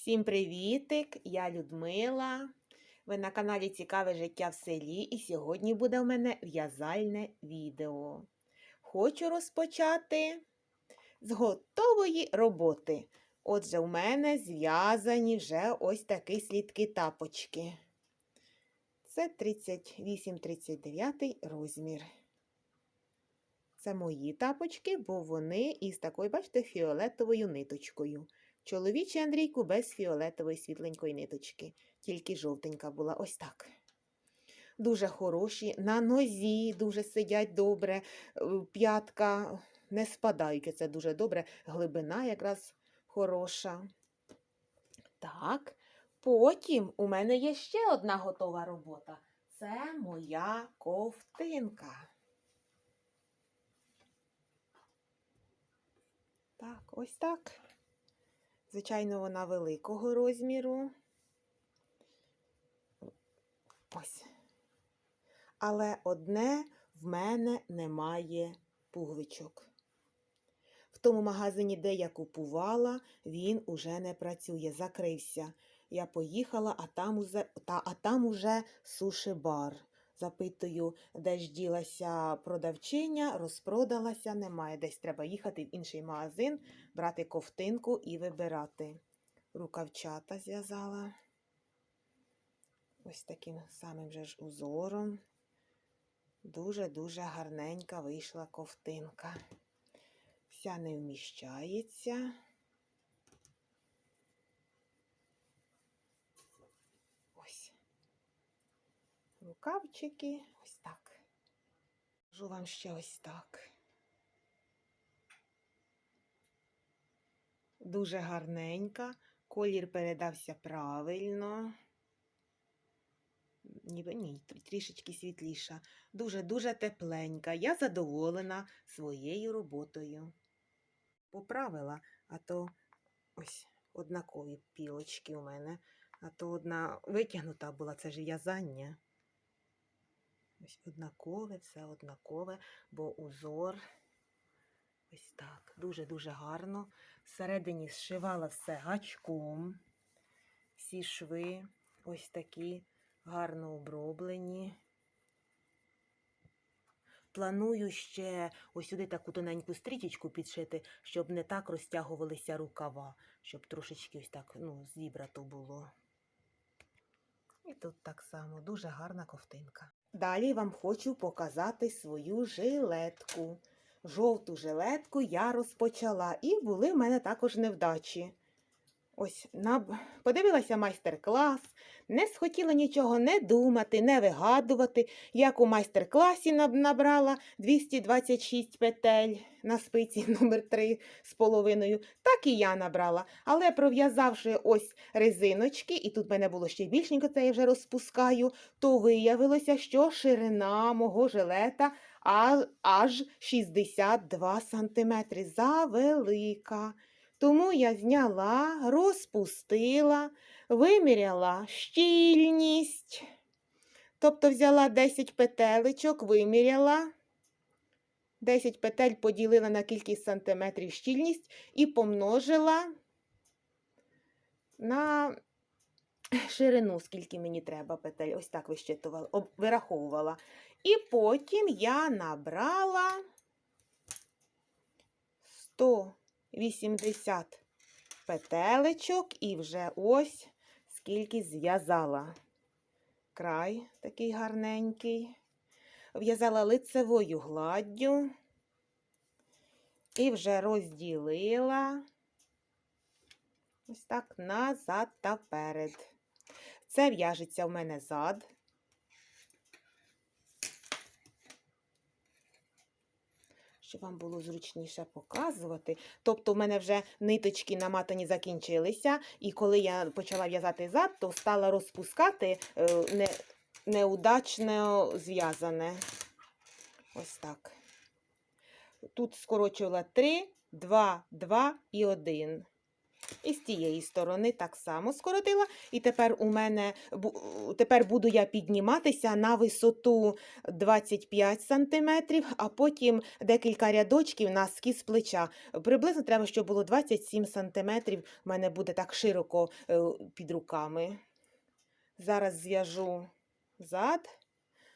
Всім привітик! Я Людмила. Ви на каналі Цікаве життя в селі, і сьогодні буде у мене в'язальне відео. Хочу розпочати з готової роботи. Отже, у мене зв'язані вже ось такі слідки тапочки. Це 38-39 розмір. Це мої тапочки, бо вони із такою, бачите, фіолетовою ниточкою. Чоловічий Андрійку без фіолетової світленької ниточки, тільки жовтенька була ось так. Дуже хороші, на нозі дуже сидять добре, е, п'ятка не спадають, це дуже добре, глибина якраз хороша. Так, потім у мене є ще одна готова робота. Це моя ковтинка. Так, ось так. Звичайно, вона великого розміру. Ось. Але одне в мене немає пуговичок. В тому магазині, де я купувала, він уже не працює, закрився. Я поїхала, а там, узе, та, а там уже суші-бар. Запитую, де ж ділася продавчиня, розпродалася, немає. Десь треба їхати в інший магазин, брати ковтинку і вибирати. Рукавчата зв'язала. Ось таким самим же ж узором. Дуже-дуже гарненька вийшла ковтинка. Вся не вміщається. Ось. Рукавчики ось так. Кажу вам ще ось так. Дуже гарненька, колір передався правильно. Ніби ні, трішечки світліша. Дуже-дуже тепленька. Я задоволена своєю роботою. Поправила, а то ось однакові пілочки у мене, а то одна витягнута була, це ж в'язання. Ось однакове, все однакове, бо узор ось так. Дуже-дуже гарно. Всередині зшивала все гачком. Всі шви ось такі гарно оброблені. Планую ще ось сюди таку тоненьку стрічечку підшити, щоб не так розтягувалися рукава, щоб трошечки ось так ну, зібрато було. І тут так само дуже гарна ковтинка. Далі вам хочу показати свою жилетку. Жовту жилетку я розпочала, і були в мене також невдачі. Ось подивилася майстер-клас, не схотіла нічого не думати, не вигадувати. Як у майстер-класі наб- набрала 226 петель на спиці номер 3 з половиною, так і я набрала. Але пров'язавши ось резиночки, і тут мене було ще більшенько, це я вже розпускаю, то виявилося, що ширина мого жилета аж 62 сантиметри. Завелика. Тому я зняла, розпустила, виміряла щільність. Тобто взяла 10 петелечок, виміряла. 10 петель поділила на кількість сантиметрів щільність і помножила на ширину, скільки мені треба петель. Ось так вищитувала, вираховувала. І потім я набрала 180 петелечок і вже ось скільки зв'язала. Край такий гарненький. В'язала лицевою гладдю і вже розділила ось так назад та вперед. Це в'яжеться в мене зад. Щоб вам було зручніше показувати. Тобто, в мене вже ниточки наматані закінчилися, і коли я почала в'язати зад, то стала розпускати е, не, неудачно зв'язане. Ось так. Тут скорочувала 3, 2, 2 і 1. І з тієї сторони так само скоротила. І тепер у мене тепер буду я підніматися на висоту 25 см, а потім декілька рядочків на скіз плеча. Приблизно треба, щоб було 27 см. У мене буде так широко е, під руками. Зараз зв'яжу зад,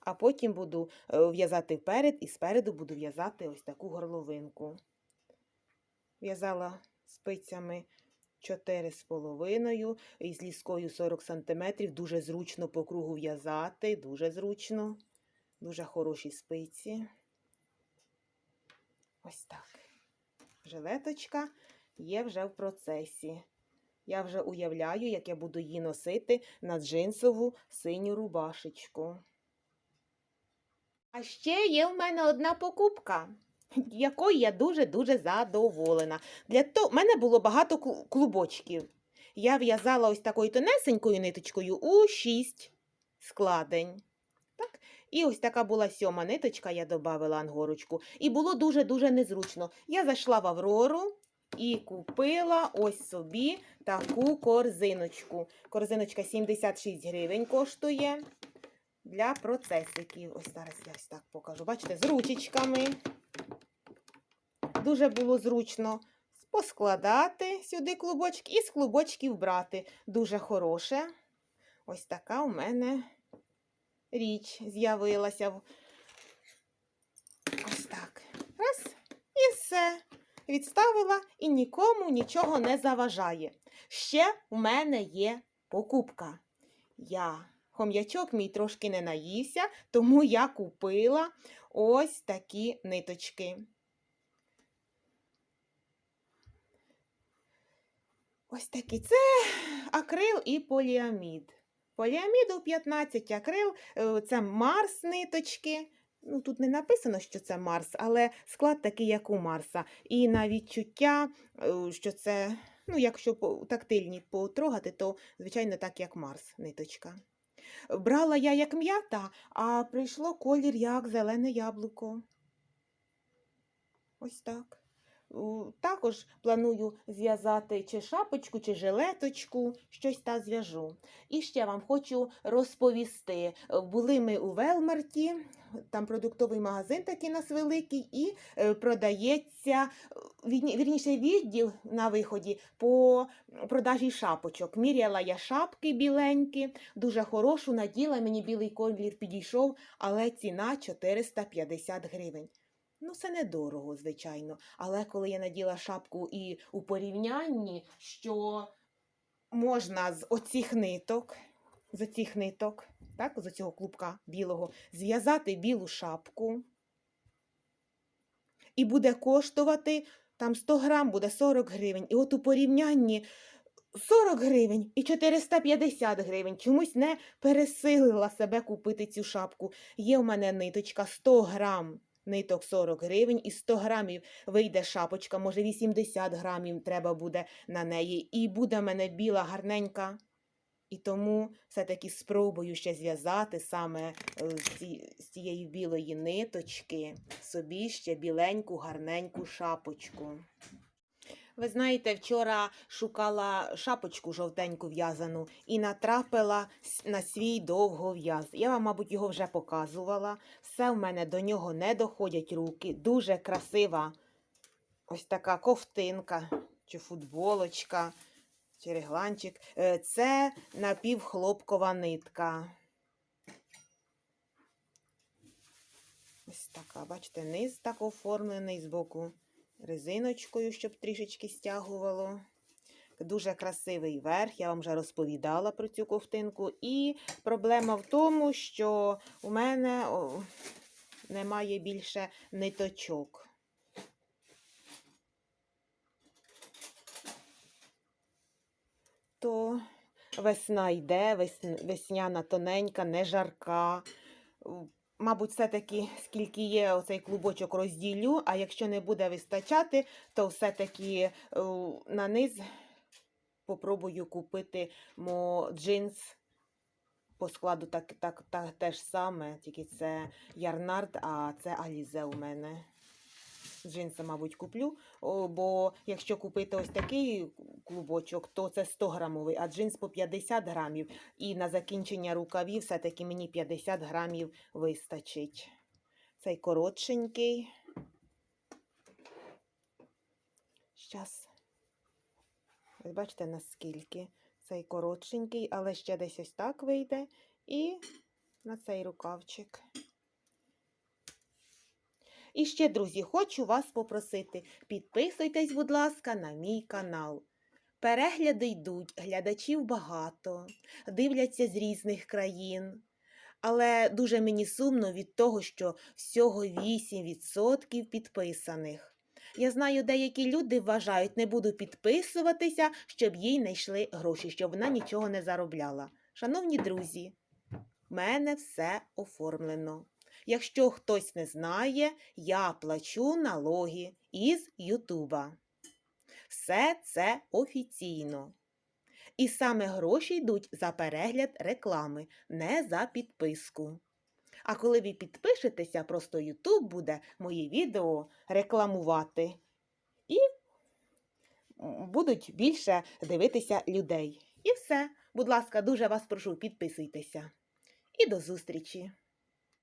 а потім буду е, в'язати вперед і спереду буду в'язати ось таку горловинку. В'язала спицями 4,5 і з ліскою 40 см. Дуже зручно по кругу в'язати, дуже зручно, дуже хороші спиці. Ось так. Жилеточка є вже в процесі. Я вже уявляю, як я буду її носити на джинсову синю рубашечку. А ще є в мене одна покупка, якою я дуже-дуже задоволена. Для того в мене було багато клубочків. Я в'язала ось такою тонесенькою ниточкою у 6 складень. Так? І ось така була сьома ниточка, я додавала ангорочку. І було дуже-дуже незручно. Я зайшла в Аврору і купила ось собі таку корзиночку. Корзиночка 76 гривень коштує для процесиків. Ось зараз я ось так покажу. Бачите, з ручечками. Дуже було зручно поскладати сюди клубочки і з клубочків брати. Дуже хороше. Ось така у мене річ з'явилася. Ось так. Раз. І все. Відставила і нікому нічого не заважає. Ще у мене є покупка. Я хом'ячок мій трошки не наївся, тому я купила ось такі ниточки. Ось такі. Це акрил і поліамід. Поліаміду 15 акрил, е, це Марс ниточки. Ну, тут не написано, що це Марс, але склад такий, як у Марса. І на відчуття, е, що це, ну, якщо тактильні потрогати, то, звичайно, так, як Марс ниточка. Брала я як м'ята, а прийшло колір як зелене яблуко. Ось так. Також планую зв'язати чи шапочку, чи жилеточку, щось та зв'яжу. І ще вам хочу розповісти. Були ми у Велмарті, там продуктовий магазин такий нас великий, і е, продається, е, вірніше, відділ на виході по продажі шапочок. Міряла я шапки біленькі, дуже хорошу, наділа, мені білий колір підійшов, але ціна 450 гривень. Ну, це недорого, звичайно. Але коли я наділа шапку і у порівнянні, що можна з оцих ниток, з оцих ниток, так, з оцього клубка білого, зв'язати білу шапку. І буде коштувати там 100 грам, буде 40 гривень. І от у порівнянні 40 гривень і 450 гривень. Чомусь не пересилила себе купити цю шапку. Є в мене ниточка 100 грам. Ниток 40 гривень і 100 грамів вийде шапочка, може 80 грамів треба буде на неї. І буде мене біла гарненька. І тому все-таки спробую ще зв'язати саме е, з цієї білої ниточки собі ще біленьку, гарненьку шапочку. Ви знаєте, вчора шукала шапочку жовтеньку в'язану і натрапила на свій довгов'яз. Я вам, мабуть, його вже показувала. Все в мене до нього не доходять руки. Дуже красива ось така ковтинка чи футболочка, чи регланчик. Е, Це напівхлопкова нитка. Ось така, бачите, низ так оформлений з боку резиночкою, щоб трішечки стягувало. Дуже красивий верх, я вам вже розповідала про цю ковтинку. І проблема в тому, що у мене немає більше ниточок. То весна йде, весн- весняна тоненька, не жарка. Мабуть, все-таки, скільки є оцей клубочок, розділю, а якщо не буде вистачати, то все-таки е, на низ попробую купити мо джинс по складу так, так, так, те ж саме, тільки це Ярнард, а це Алізе у мене. джинси, мабуть, куплю. Бо якщо купити ось такий клубочок, то це 100 грамовий, а джинс по 50 грамів. І на закінчення рукавів все-таки мені 50 грамів вистачить. Цей коротшенький. Щас. Ось бачите, наскільки. Цей коротшенький, але ще десь ось так вийде. І на цей рукавчик. І ще, друзі, хочу вас попросити, підписуйтесь, будь ласка, на мій канал. Перегляди йдуть, глядачів багато, дивляться з різних країн. Але дуже мені сумно від того, що всього 8% підписаних. Я знаю, деякі люди вважають, не буду підписуватися, щоб їй не йшли гроші, щоб вона нічого не заробляла. Шановні друзі, в мене все оформлено. Якщо хтось не знає, я плачу налоги із Ютуба. Все це офіційно. І саме гроші йдуть за перегляд реклами, не за підписку. А коли ви підпишетеся, просто Ютуб буде мої відео рекламувати. І будуть більше дивитися людей. І все. Будь ласка, дуже вас прошу, підписуйтеся. І до зустрічі!